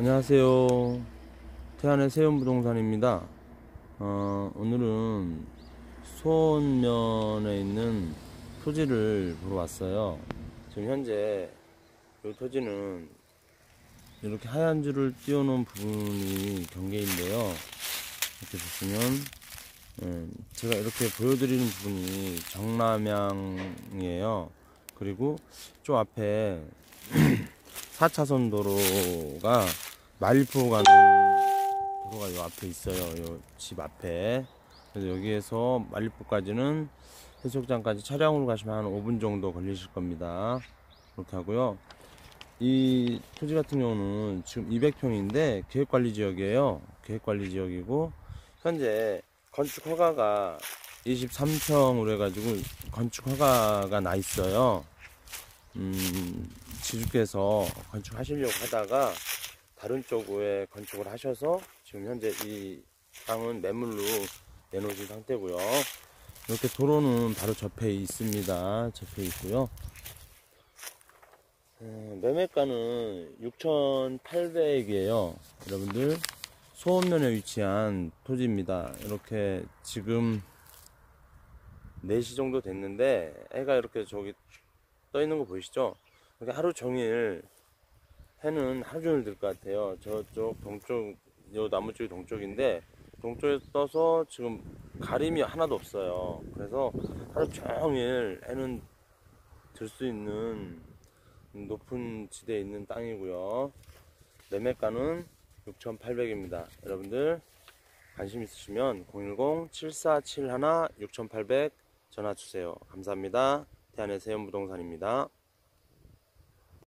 안녕하세요. 태안의 세운부동산입니다. 어, 오늘은 소원면에 있는 토지를 보러 왔어요. 지금 현재 이 토지는 이렇게 하얀 줄을 띄워놓은 부분이 경계인데요. 이렇게 보시면 예, 제가 이렇게 보여드리는 부분이 정남향이에요. 그리고 저 앞에 4차선 도로가 말포 가는 도로가 요 앞에 있어요. 요 집 앞에. 그래서 여기에서 말리포까지는 해수욕장까지 차량으로 가시면 한 5분 정도 걸리실 겁니다. 그렇게 하고요. 이 토지 같은 경우는 지금 200평인데 계획관리 지역이에요. 계획관리 지역이고 현재 건축 허가가 23평으로 해가지고 건축 허가가 나 있어요. 음, 지주께서 건축하시려고 하다가 다른 쪽에 건축을 하셔서 지금 현재 이 땅은 매물로 내놓으신 상태고요. 이렇게 도로는 바로 접해 있습니다. 접해 있고요. 어, 매매가는 6,800이에요. 여러분들 소원면에 위치한 토지입니다. 이렇게 지금 4시 정도 됐는데 해가 이렇게 저기 떠 있는 거 보이시죠? 하루 종일 해는 하루 종일 들 것 같아요. 저쪽 동쪽, 요 나무 쪽이 동쪽인데 동쪽에 떠서 지금 가림이 하나도 없어요. 그래서 하루 종일 해는 들 수 있는 높은 지대에 있는 땅이고요. 매매가는 6,800입니다. 여러분들 관심 있으시면 010-7471-6800 전화 주세요. 감사합니다. 태안의 세연부동산입니다.